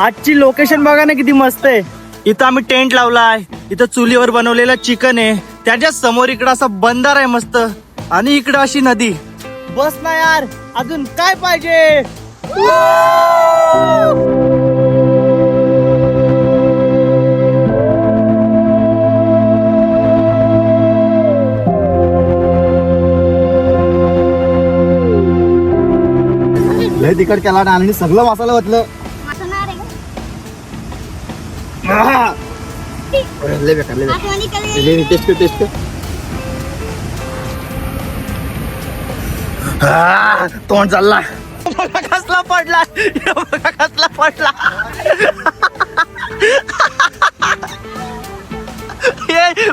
आजची लोकेशन बघा ना किती मस्त आहे. इथं आम्ही टेंट लावलाय. इथं चुलीवर बनवलेलं चिकन आहे. त्याच्यासमोर इकडं असा बंदर आहे मस्त. आणि इकडं अशी नदी. बस ना यार. अजून काय पाहिजे? लय केला ना आणि सगळं वाचायला घातलं लय बेकार लय बेकार लय- टेस्ट कर टेस्ट कर। आ, तोंड चालला. बघा कसला पडला. बघा कसला पडला.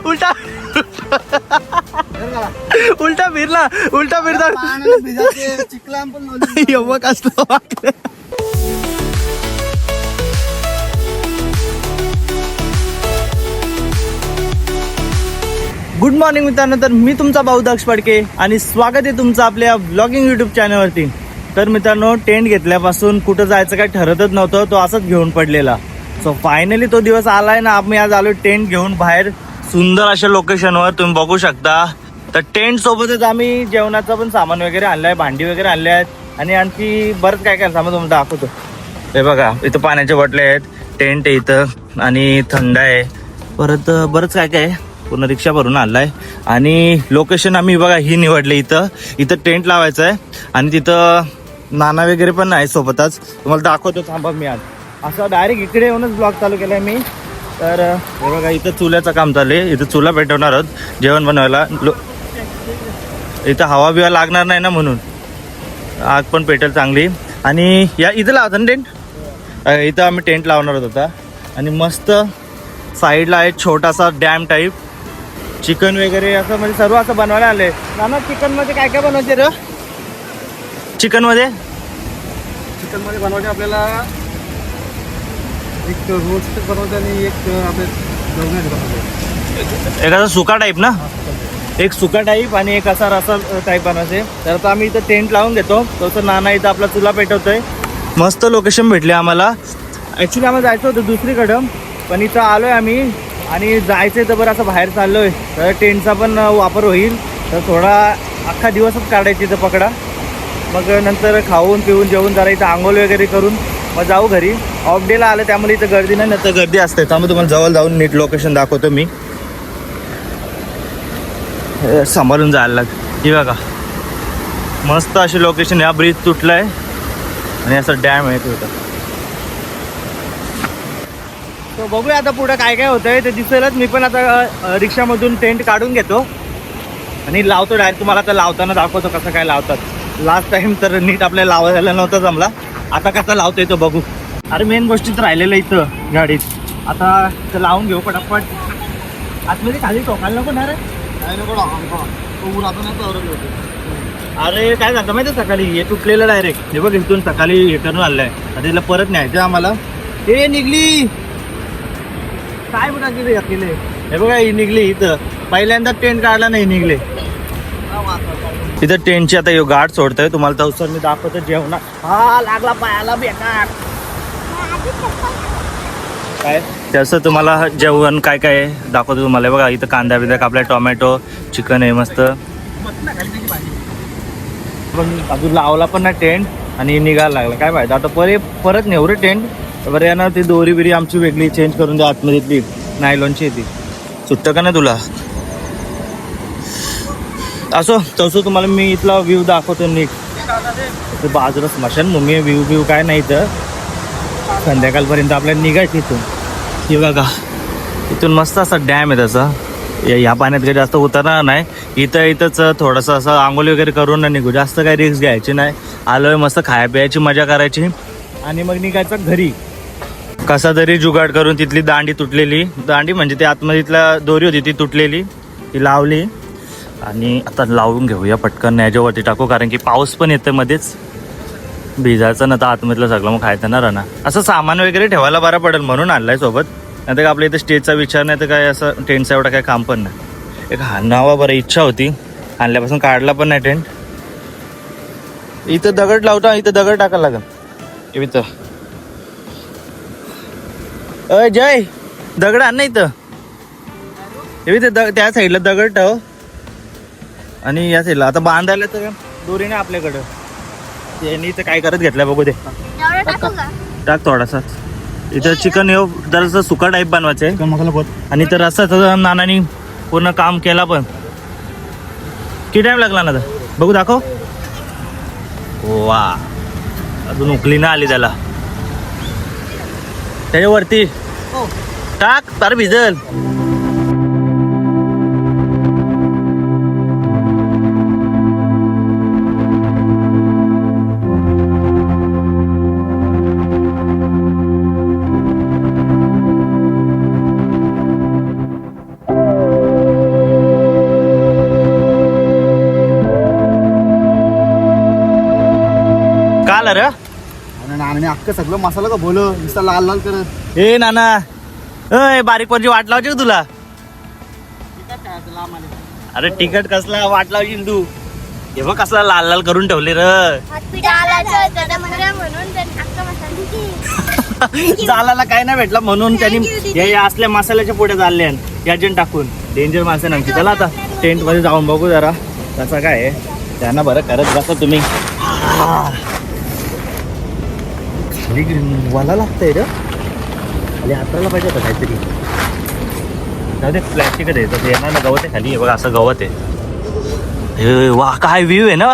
उलटा. उलटा फिरला. उलटा भिजायचे, चिखलान पण बघ कसलं वागलं. गुड मॉर्निंग मित्रांनो तर मी तुमचा भाऊ दक्ष पडके आणि स्वागत आहे तुमचं आपल्या ब्लॉगिंग युट्यूब चॅनलवरती तर मित्रांनो टेंट घेतल्यापासून कुठं जायचं काही ठरतच नव्हतं तो असंच घेऊन पडलेला. सो फायनली तो दिवस आलाय ना आम्ही आज आलो टेंट घेऊन बाहेर सुंदर अशा लोकेशनवर तुम्ही बघू शकता. तर टेंट सोबतच आम्ही जेवणाचं पण सामान वगैरे आणलंय भांडी वगैरे आणले आहेत. आणि आणखी बरंच काय काय सामान तुम्हाला दाखवतो. हे बघा इथं पाण्याच्या बाटल्या आहेत टेंट आहे इथं आणि थंड आहे. परत बरंच काय काय आहे. पूर्ण रिक्षा भरून आणलाय. आणि लोकेशन आम्ही बघा ही निवडले इथं. इथं टेंट लावायचं आहे आणि तिथं नाना वगैरे पण आहे सोबतच. तुम्हाला दाखवतो थांबा मी आज. असं डायरेक्ट इकडे येऊनच ब्लॉग चालू केलाय मी. तर हे बघा इथं चुल्याचं काम चालू आहे. इथं चुला पेटवणार आहोत. जेवण बनवायला. लो इथं हवा बिवा लागणार नाही ना म्हणून. आग पण पेटेल चांगली. आणि या इथं लावता ना टेंट इथं आम्ही टेंट लावणार होत आता. आणि मस्त साईडला आहे छोटासा डॅम टाईप चिकन वगैरे असं म्हणजे सर्व असं बनवायला आले. ना चिकनमध्ये काय काय बनवायचे र? चिकनमध्ये चिकनमध्ये बनवायचे आपल्याला एक रोस्ट बनवायचं आणि एक आपले एखादा सुका टाईप ना? एक सुका टाईप आणि एक असा रसा टाईप बनवायचे. तर आता आम्ही इथं टेंट लावून घेतो. तसं नाना इथं आपला चुला पेटवतोय. मस्त लोकेशन भेटले आम्हाला. ॲक्च्युली आम्हाला जायचं होतं दुसरीकडं पण इथं आलोय आम्ही. आणि जायचं तर बरं असं बाहेर चाललो आहे तर टेंटचा पण वापर होईल. तर थोडा अख्खा दिवसच काढायची इथं पकडा. मग नंतर खाऊन पिऊन जेवून जरा इथं आंघोळ वगैरे करून मग जाऊ घरी. ऑफ डेला आलं त्यामुळे इथं गर्दी नाही नंतर गर्दी असते. त्यामुळे तुम्हाला जवळ जाऊन नीट लोकेशन दाखवतो मी. सांभाळून जायला लाग ही बघा. मस्त अशी लोकेशन या ब्रिज आहे आणि असं डॅम आहे तिथं. तो बघूया आता पुढे काय काय होतंय. ते दिसेलच. मी पण आता रिक्षामधून टेंट काढून घेतो. आणि लावतो डायरेक्ट तुम्हाला आता लावताना दाखवतो कसं काय लावतात. लास्ट टाइम तर नीट आपल्याला लावायला नव्हतं जमला. आता कसं लावतोय तो बघू. अरे मेन गोष्टीत राहिलेलं इथं गाडीत. आता ते लावून घेऊ पटापट. आतमध्ये खाली टोकायला नको ना रे. काय नको तर. अरे काय झालं माहिती सकाळी? हे तुटलेलं डायरेक्ट हे बघ इथून सकाळी हे करून आणलंय आता तिला परत न्यायचं आम्हाला. हे निघली! काय बघा किती अकेले? हे बघा ही निघली इथं. पहिल्यांदा टेंट काढला नाही निघले. इथं टेंटची आता गाठ सोडतोय. तुम्हाला तवसर मी दाखवतो जेवणा हा लागला पायाला बेकार. काय? त्याचं तुम्हाला जेवण काय काय दाखवतो तुम्हाला? हे बघा इथं कांदा बिंदा कापला टोमॅटो चिकन आहे मस्त. पण अजून लावला पण नाही टेंट आणि निघायला लागला. काय पाहिजे आता परे परत नेऊ रे टेंट बरं यानं ती दोरी बिरी आमची वेगळी चेंज करून द्या आतमध्येतली नायलॉनची ती. सुट्ट का नाही तुला? असो तसं तुम्हाला मी इथला व्ह्यू दाखवतो नीट. ते बाजूला स्मशान मम्मी व्ह्यू व्ह्यू काय नाही तर संध्याकाळपर्यंत आपल्याला निघायचं इथून. हे बघा इथून मस्त असा डॅम आहे त्याचा या- या पाण्यात काही जास्त उतरणार नाही. इथं इथंच थोडंसं असं आंघोळी वगैरे करून ना निघू. जास्त काही रिस्क घ्यायची नाही. आलोय मस्त खाया प्यायची मजा करायची. आणि मग निघायचं घरी. कसा तरी जुगाड करून तिथली दांडी तुटलेली दांडी म्हणजे ती आतमधीतला दोरी होती ती तुटलेली ती लावली. आणि आता लावून घेऊया पटकन याच्यावरती टाकू कारण की पाऊस पण येतं मध्येच. भिजायचं ना तर आतमधलं सगळं मग खायचं ना राहणार असं सामान वगैरे ठेवायला बरं पडेल म्हणून आणलाय सोबत. नाही तर आपल्या इथे स्टेजचा विचार नाही तर काय असं टेंटचा एवढा काय काम पण नाही. एक हाणावा बरं इच्छा होती. आणल्यापासून काढला पण नाही टेंट इथं दगड लावता इथं दगड टाकायला लागेल. इथं. अय जय. दगड आण ना इथं. हे बी ते द- त्या साईडला दगड ठेव. आणि या साईडला. आता बांधायला तर दोरीने आपल्याकडं. त्यांनी इथं काय करत घेतलंय बघू दे. टाकू थोडासा. इथं चिकन येऊ जरासं सुका टाईप बनवायचं आहे चिकन मसाला पोत आणि तर असं तर नानानी पूर्ण काम केला पण. किती टाइम लागला ना? बघू दाखव. वा अजून उकली ना आली त्याला. त्याच्यावरती. टाक तार भिजल. का आला? रे आणि अख्खं सगळं मसाला का बोल? नुसता लाल लाल करत. ए नाना. अय बारीक पणची वाट लावची का तुला? अरे तिकट कसला? वाट लावशील तू हे बघ कसला लाल लाल करून ठेवले र. जालाला काय नाही भेटला म्हणून त्यांनी हे या असल्या मसाल्याच्या पुढे चालले याजन टाकून. डेंजर माणसं नक्की चला आता टेंटमध्ये जाऊन बघू जरा. कसं काय आहे. त्यांना बरं करत बसा तुम्ही. खाली वाला लागतंय रे. खाली हाताला पाहिजे होतं काहीतरी. जाऊ दे प्लॅस्टिक आहे. तर येणार ना गवत आहे खाली. हे बघा असं गवत आहे. वा काय व्ह्यू आहे ना?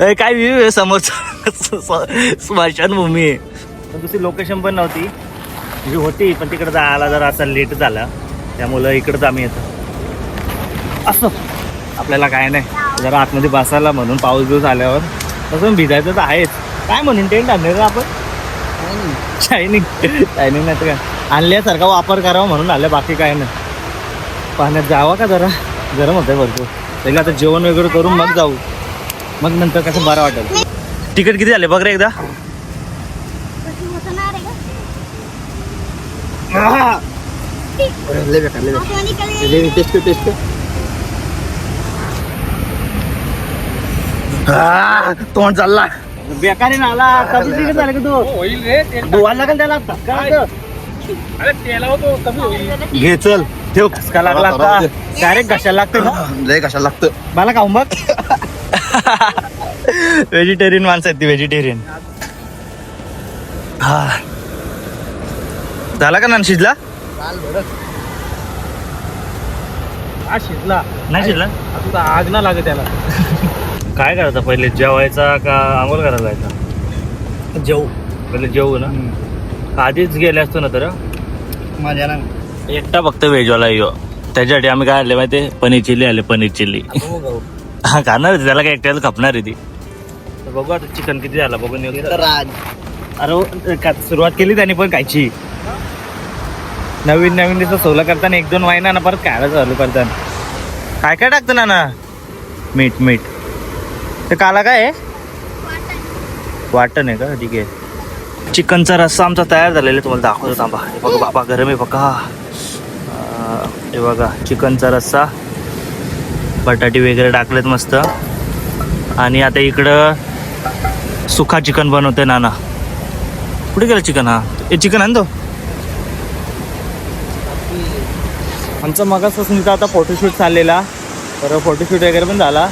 ए, काय व्ह्यू आहे समोरचा? स्मशानभूमी आहे. पण दुसरी लोकेशन पण नव्हती. जी होती पण तिकडे जायला जरा असं लेट झाला. त्यामुळं इकडंच आम्ही येतो. असं. आपल्याला काय नाही. जरा आतमध्ये बसायला म्हणून पाऊस दिवस आल्यावर. तसं भिजायचं तर आहेच. काय म्हणून? टेंट आणले का आपण? शायनिंग शायनिंग नाही तर काय. आणल्यासारखा वापर करावा म्हणून आलं बाकी काय नाही. पाण्यात जावा का जरा? गरम होतंय भरपूर. त्याला आता जेवण वगैरे करून मग जाऊ. मग नंतर कसं बरं वाटेल. तिकीट किती झाले? बघ रे एकदा. का टेस्ट टेस्ट तोंड चालला. बेकारी ना आला कधी तिकीट झालं का तू? होईल रे धुवायला लागेल त्याला काय अरे तेला होतो कमी होईल. घे चल. ठेव का लागला आता. डायरेक्ट कशाला लागते ना. लय कशाला लागतं. मला खाऊन बघ. व्हेजिटेरियन माणसं आहेत ती व्हेजिटेरियन हा. झाला का ना शिजला? हा शिजला. नाही शिजला? आता आग ना लागत त्याला. काय करायचं? पहिले जेवायचा का आंघोळ करायला जायचा? जेव पहिले जेवू ना. आधीच गेले असतो ना तर? माझ्या ना. एकटा फक्त व्हेजवाला यो त्याच्यासाठी आम्ही काय आले माहिती पनीर चिल्ली आले पनीर चिल्ली. हा. खाणार आहे, त्याला काय एकट्याला खपणार आहे ती. तर बघू आता चिकन किती झाला बघून येऊ. राज. अरे हो, का- सुरुवात केली त्यांनी पण खायची. नवीन नवीन तिथं सोलं करताना एक दोन महिना ना परत खायला चालू करताना. काय काय टाकतं ना ना मीठ मीठ. ते काला काय आहे? वाटण आहे का? ठीक आहे. चिकनचा रस्सा आमचा तयार झालेला आहे तुम्हाला दाखवतो थांबा. हे बघा बाबा गरम आहे बघा. हे बघा चिकनचा रस्सा. बटाटे वगैरे टाकलेत मस्त. आणि आता इकडं सुखा चिकन बनवते नाना. कुठे गेलं चिकन हा? हे चिकन आणतो आमचा मगापासून आता फोटोशूट चाललेला. तर फोटोशूट वगैरे पण झाला.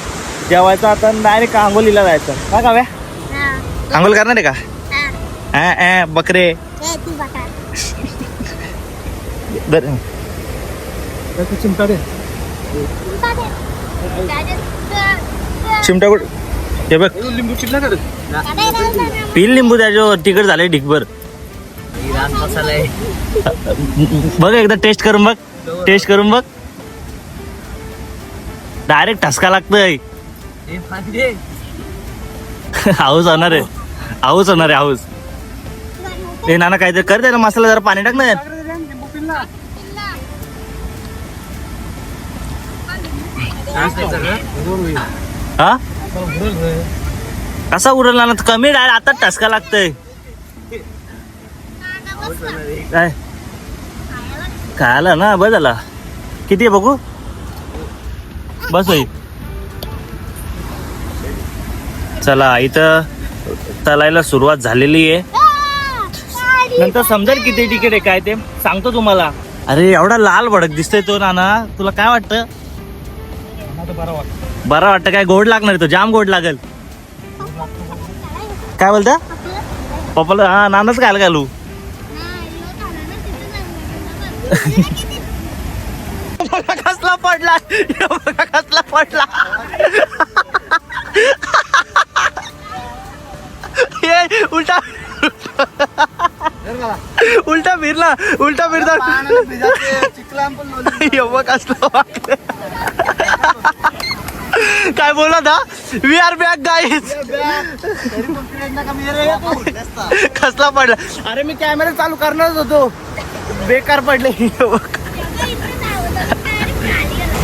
जेवायचं आता डायरेक्ट आंघोलीला जायचं. का काव्या? हा. आंघोल करणार आहे का? हा. बकरे. ए, ती बघा. बर. चिमटा दे. चिमटा कुठ? हे बघ. लिंबू ना. पिल लिंबू त्याच्यावर तिकट झाले ढिकभर बघ एकदा टेस्ट करून बघ. टेस्ट करून बघ. डायरेक्ट ठसका लागतंय. हाऊस होणार आहे. हाऊस होणार आहे हाऊस हे नाना काहीतरी कर दे ना मसाला जरा पाणी टाक ना. यात. हा? कसा उडला ना कमी डाय आता ठसका लागतंय. काय? खायला ना बस झाला. किती आहे बघू? बस होई चला इथं तलायला सुरुवात झालेली आहे. नंतर समजेल किती तिकीट आहे काय ते. सांगतो तुम्हाला. अरे एवढा लाल भडक दिसतोय तो नाना. तुला काय वाटतं? बरं वाटतं काय गोड लागणार तो जाम गोड लागेल. काय बोलता? पप्पाला हा नानाच खायला घालू. कसला पडला? कसला पडला? उलटा. उलटा फिरला. उलटा फिरला चिखलाम पण काय बोला था वी आर बॅक गाईज कसला पडला? अरे मी कॅमेरा चालू करणारच होतो. बेकार पडले.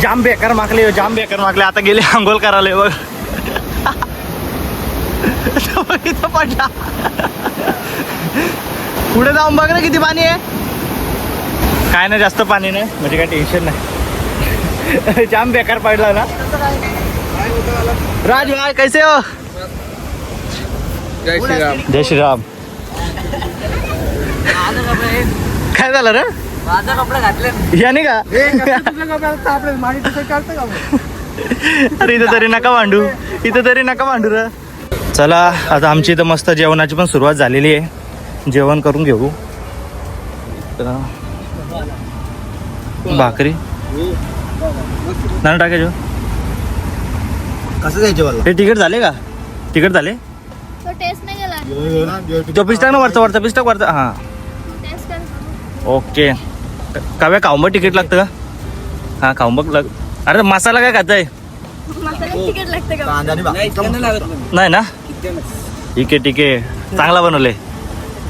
जाम बेकार मागले हो, जाम बेकार मागले. आता गेले आंघोळ करायला बघ. इथं पडला. पुढे जाऊन बघ ना किती पाणी आहे. काय नाही जास्त पाणी नाही. म्हणजे काय टेन्शन नाही. जाम बेकार पडला ना. राज भाई कैसे हो? जय श्रीराम. जय श्रीराम. काय झालं रे? माझा कपडा घातले. याने का? अरे इथं तरी नका मांडू इथं तरी नका मांडू र. चला आता आमची इथं मस्त जेवणाची पण सुरुवात झालेली आहे. जेवण करून घेऊ. तर भाकरी. नाही टाकायचो कसं जायचं हे तिकीट झाले का? तिकीट झाले? तो टेस्ट नाही गेला. तो पिस्टाक ना वरचा वरचा पिस्टाक वरचा. हां. टेस्ट कर ओके. काव्या काउंबर तिकीट लागतं का? हां काउंबर लाग अरे मसाला काय खाताय? तिकीट लागतं का? कांदा आणि भाकरी. नाही ना? ठीक आहे ठीक आहे. चांगला बनवले.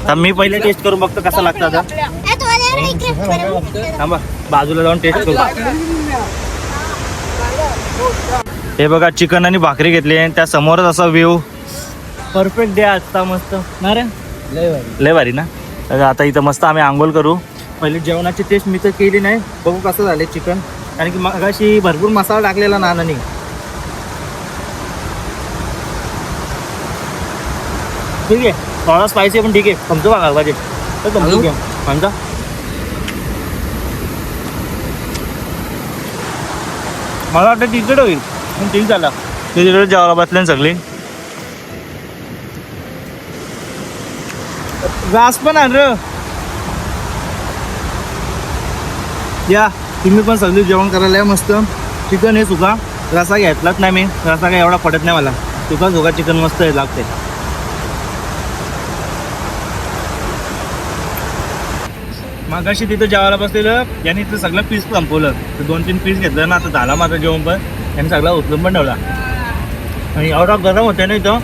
तर मी पहिले टेस्ट करून बघतो कसा लागतं आता. ए, तो आला रे इकडे. बरं. थांबा बाजूला जाऊन टेस्ट करू. हे बघा चिकन आणि भाकरी घेतली आणि त्या समोरच असा व्ह्यू परफेक्ट डे आजचा मस्त. ना रे? लय भारी. लय भारी ना? तर आता इथं मस्त आम्ही आंघोळ करू. पहिले जेवणाची टेस्ट मी तर केली नाही. बघू कसं झालं चिकन कारण की मगाशी भरपूर मसाला टाकलेला नानानी. ठीक आहे. थोडा स्पायसी पण ठीक आहे. समजू बघा पाहिजे तर? घ्या समजा मला वाटतं तिकीट होईल पण ठीक झाला. ते तिकडे जेवायला बसले सगळे. घास पण आण र. या तुम्ही पण सगळे जेवण करायला मस्त. चिकन हे सुका. रसा घेतलाच नाही मी. रसा काही एवढा पडत नाही मला. सुका सुका चिकन मस्त आहे लागते. मागाशी तिथं जेवायला बसलेलं यांनी इथं सगळं पीस संपवलं. तर दोन तीन पीस घेतलं ना आता झाला माझं जेवण पण. यांनी सगळा उचलून पण ठेवला. आणि एवढा गरम होते ना इथं.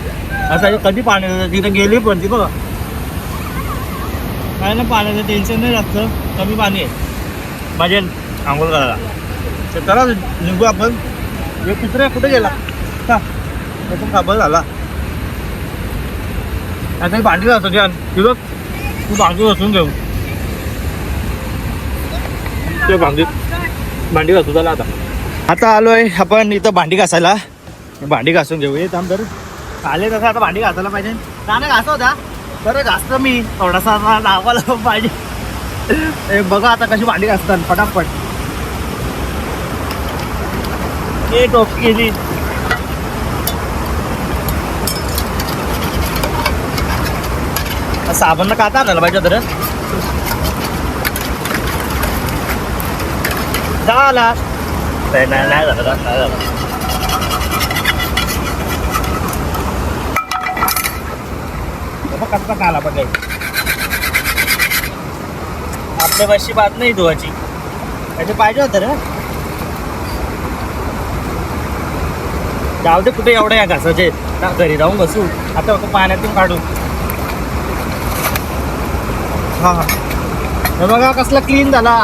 असं कधी पाणी तिथं गेली पण ती बघा. काय ना पाण्याचं टेन्शन नाही जास्त. कमी पाणी आहे. माझे आंघोळ करायला. तर चला निघू आपण. हे कुत्रे कुठे गेला? का पण खाबर झाला. आता मी भांडी राहतो छान ती बघ तू भांडी बसून घेऊ ते भांडी भांडी घासू झाला आता. आता आलोय आपण इथं भांडी घासायला. भांडी घासून घेऊ थांब तर. आले तसं आता भांडी घासायला पाहिजे. नाना होता. बरं घासतो मी. थोडासा लावायला पाहिजे. ए, बघा आता कशी भांडी घासतात. फटाफट. ए टोपी गेली. साबण का आता आणायला पाहिजे तर झाला नाही नाही नाही झालं नाही झालं कसा काला पण आपल्या पाशी बात नाही धुवाची त्याचे पाहिजे होतं रे जाऊ दे कुठे एवढ्या या घासाचे ना घरी जाऊन घसू आता फक्त पाण्यातून काढू हा हा हे बघा कसला क्लीन झाला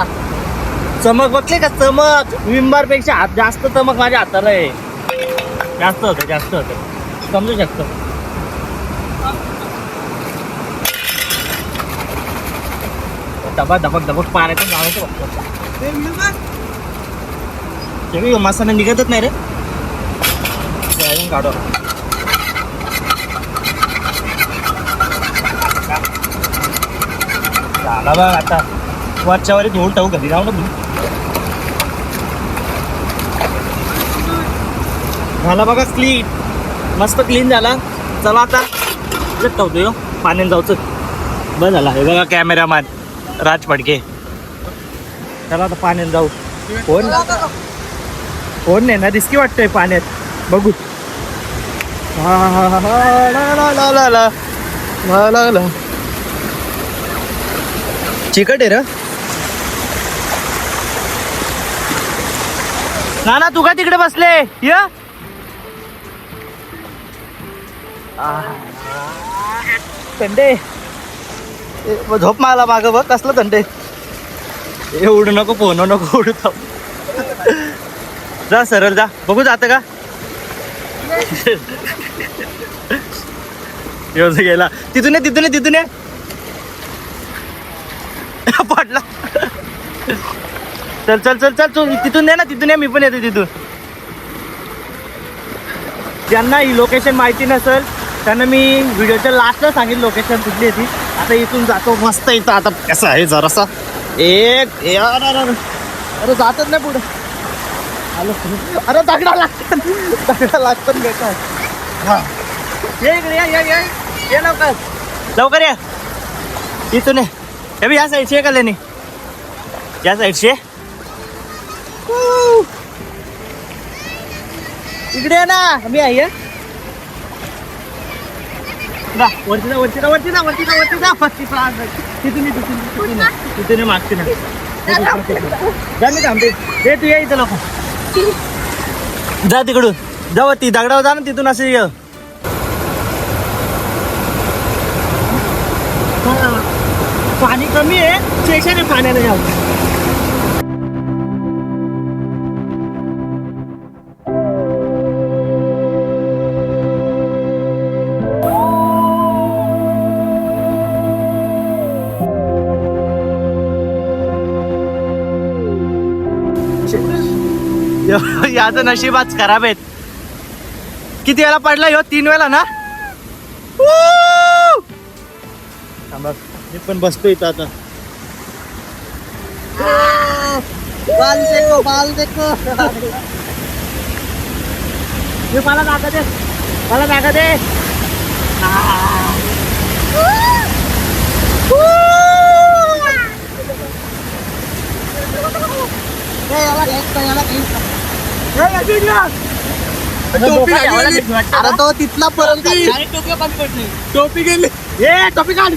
चमक बघले का? चमक. विंबारपेक्षा हात जास्त चमक माझ्या हाताला आहे. जास्त होतं जास्त होतं. समजू शकतो. धबक धबक धबक पाण्यातून लावायचं बघतो ते बी निघतच नाही रे. काढू. झाला बघ आता. वरच्यावर धुवून टाकू घरी जाऊ ना झाला बघा क्लीन मस्त क्लीन झाला. चला आता. इथेच यो हो. पाण्यात जाऊच. बरं झाला. हे बघा कॅमेरामॅन राज फडके. चला आता पाण्यात जाऊ. फोन फोन नाही ना? रिस्की वाटतोय पाण्यात. बघू. हा, हा, हा, हा, ला, ला, ला, ला, ला. ला, ला, ला. चिकट आहे र. ना ना तू का तिकडे बसले? य. थंडे. झोप मागला माग बघ कसलं थंडे. ए उडू नको फोन नको उडू थांब जा सरळ जा. बघू जात का? येऊन गेला. तिथून ये तिथून ये तिथून ये. पडला. चल चल चल चल तू तिथून दे ना तिथून ये मी पण येतो तिथून. ज्यांना ही लोकेशन माहिती नसेल त्यांना मी व्हिडिओच्या लास्टला सांगितलं लोकेशन कुठली आहे ती. आता इथून जातो मस्त इथं. आता कसं आहे जरासा. एक अरे अरे, जातच नाही पुढे. आलो. अरे दगडा लागतात. दगडा लागतात घेतात हा. ये इकडे या ये या. ये लवकर. लवकर या. इथून ये. हे बी या साईडची आहे का लेणी या साईडची आहे. इकडे ये ना मी आहे जा, वरती जा वरती जा वरती जा वरती जा वरती जा वरती जा तिथून तिथून तिथून तिथून मागची ना जा मी थांबते तू या इथं लोक जा तिकडून जा वरती दगडावर जा ना तिथून असं पाणी कमी आहे स्टेशन पाण्याला जाऊ याचं नशीबच खराब आहेत. किती वेळा पडला ह्यो तीन वेळा ना? मी पण बसतो इथं आता. बाल देखो बाल देखो. ये मला जागा दे मला जागा दे. अरे तो तिथला पर्यंत टोपी गेली. ए टोपी काढ.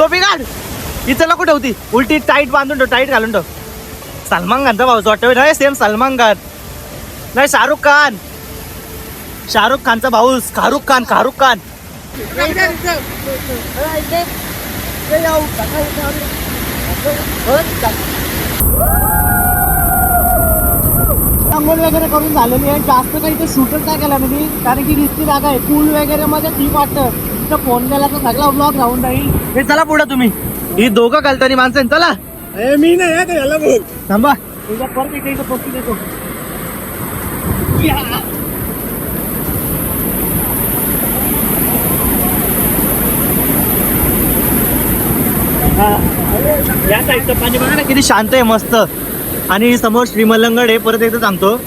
टोपी काढ इथं कुठे होती उलटी टाईट बांधून ठेव टाईट घालून ठेव. सलमान खानचा भाऊ वाटतं नाही सेम सलमान खान. नाही शाहरुख खान. शाहरुख खानचा भाऊ शाहरुख खान शाहरुख खान. अंघोळ वगैरे करून झालेली आहे. जास्त काही ते शूटच नाही केला म्हणजे कारण की रिस्की जागा आहे. पूल वगैरे मध्ये ठीक वाटतं. तिथं फोन केला तर सगळा ब्लॉग राहून जाईल. हे चला पुढे तुम्ही. ही दोघं घालतानी माणसं आहेत, चला. ए, मी नाही आहे, याला बोल थांबा. तुझ्या परत इथे इथं पोस्टी देतो. या. हा. या साईडचं पाणी बघा ना किती शांत आहे मस्त. आणि समोर श्रीमल्लंगड आहे परत एकदा सांगतो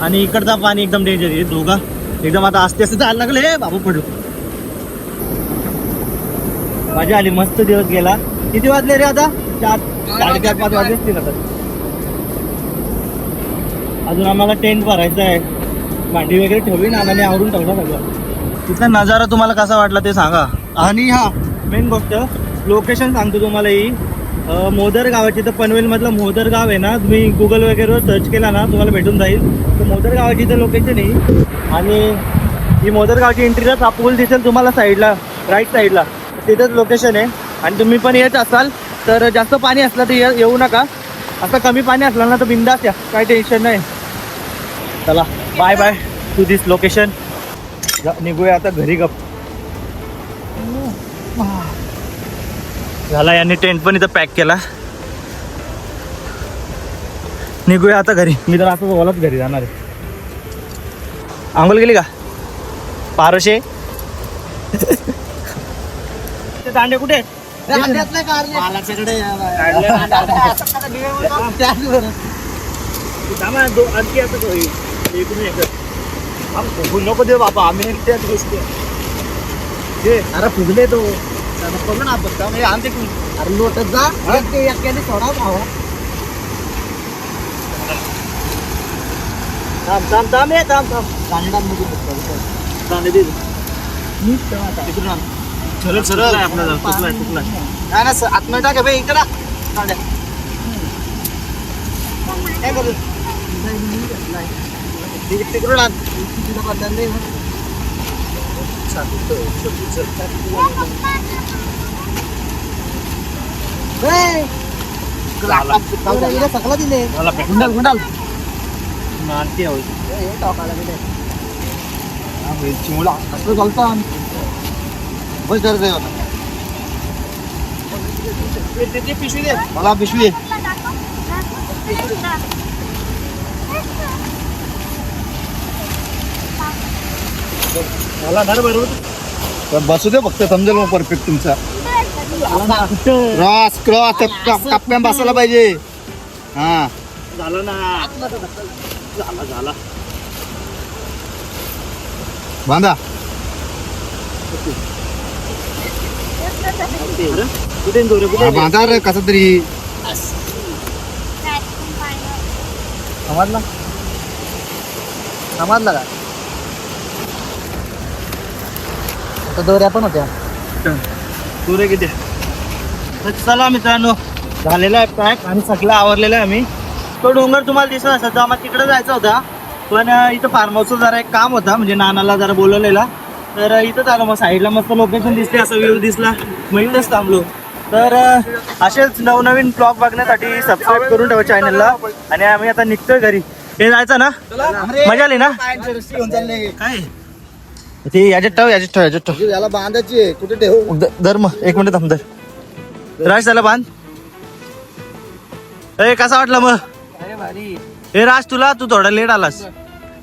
आणि इकडचा पाणी एकदम डेंजर आहे दोघा. एकदम आता आस्ते आस्ते जायला लागले. हे बाबू पडलो. मजा आली मस्त दिवस गेला. किती वाजले रे आता? चार साडेचार पाच वाजले. असतील आता अजून आम्हाला टेंट भरायचं आहे. भांडी वगैरे ठेवली ना आणि आवरून ठेवला सगळं. तिथला नजारा तुम्हाला कसा वाटला ते सांगा. आणि हा मेन गोष्ट लोकेशन सांगतो तुम्हाला ही. मोदर गावाची तर पनवेलमधलं मोदर गाव आहे ना तुम्ही गुगल वगैरेवर सर्च केला ना तुम्हाला भेटून जाईल. तर मोदर गावाची इथं लोकेशन आहे. आणि ही मोदर गावची एंट्रीला हा पूल दिसेल तुम्हाला साईडला राईट साईडला तिथंच लोकेशन आहे. आणि तुम्ही पण येत असाल तर जास्त पाणी असलं तर ये- येऊ नका. असं कमी पाणी असलं ना तर बिंदास या. काही टेन्शन नाही. चला bye bye to this location निघूया आता घरी गप. झाला यांनी टेंट पण इथं पॅक केला. निघूया आता घरी. मी तर असं बोलत घरी जाणार आहे. आंघोळ गेली का? पारशे. ते दांडे कुठे आहेत नको दे बाबा आम्ही त्याच गोष्टी अरे फुगले तो. करू ना आपण. त्यामुळे आमचे अरे लोटत जा. एक्याने सोडा भावा थांब थांब थांब ये थांब थांब. कांदे दे. तिकडून आण. सरळ सरळ आहे आपल्याला चुकलाय चुकलाय. नाही ना सर आत्मा टाका भाई इकडं. कांड्या काय करू? तिक- तिकडून आण. तिला बदल नाही ना. ए! कांड्या गेल्या सकला दिले मला पे- गुंडाल. गुंडाल आणखी हवी. हे टाकायला गेले. चिमुला. असं चालतं बस पिशवी दे मला पिशवी मला धर बरोबर बसू दे फक्त समजेल मग परफेक्ट तुमचा। क्रॉस क्रॉस कप्प्यान बसायला पाहिजे। हा। झालं ना। झाला झाला। बांधा। हा, बांधा रे कसा तरी समजला समजला का आता दोऱ्या पण होत्या दोरे किती तर चला मित्रांनो झालेला आहे पॅक आणि सगळं आवरलेलं आहे आम्ही तो डोंगर तुम्हाला दिसत असेल तर आम्हाला तिकडे जायचा होता पण अं, इथं फार्म हाऊसचं जरा एक काम होता म्हणजे नानाला जरा बोलवलेला तर इथंच आलो मग साईडला. मस्त लोकेशन दिसते असं व्ह्यू दिसला. मग इथंच थांबलो. तर असेच नवनवीन ब्लॉग बघण्यासाठी सबस्क्राईब करून ठेवा चॅनलला आणि आम्ही आता निघतोय घरी. हे जायचं ना? मजा आली ना? काय? ते याच्यात ठेव याच्यात ठेव याच्यात ठेव. याला बांधायची आहे. कुठे ठेवू? धर मग. एक मिनिट थांब धर. राज त्याला बांध. ए कसा वाटला मग? हे राज तुला तू थोडा लेट आलास.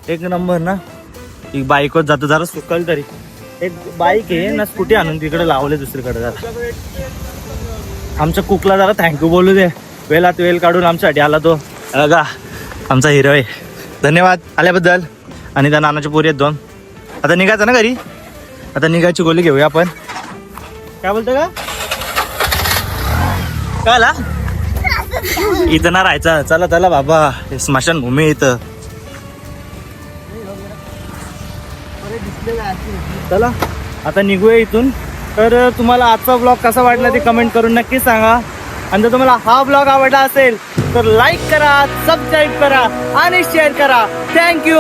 एक नंबर ना? एक बाईकच जातो जरा सुकल तरी. एक बाईक आहे ना स्कूटी आणून तिकडे लावले दुसरीकडे जरा. आमच्या कुकला जरा थँक्यू बोलू दे. वेलात वेल काढून आमच्यासाठी आला तो. अगा आमचा हिरो आहे. धन्यवाद आल्याबद्दल. आणि त्या नानाच्या पोरी आहेत दोन. आता निघायचं ना घरी? आता निघायची गोली घेऊया आपण. काय बोलतो का काय आला इथं ना राहायचं. चला चला बाबा. स्मशान स्मशानभूमी इथं. चला आता निघूया इथून. तर तुम्हाला आजचा ब्लॉग कसा वाटला ते कमेंट करून नक्की सांगा. आणि जर तुम्हाला हा ब्लॉग आवडला असेल तर लाईक करा सबस्क्राईब करा आणि शेअर करा. थँक्यू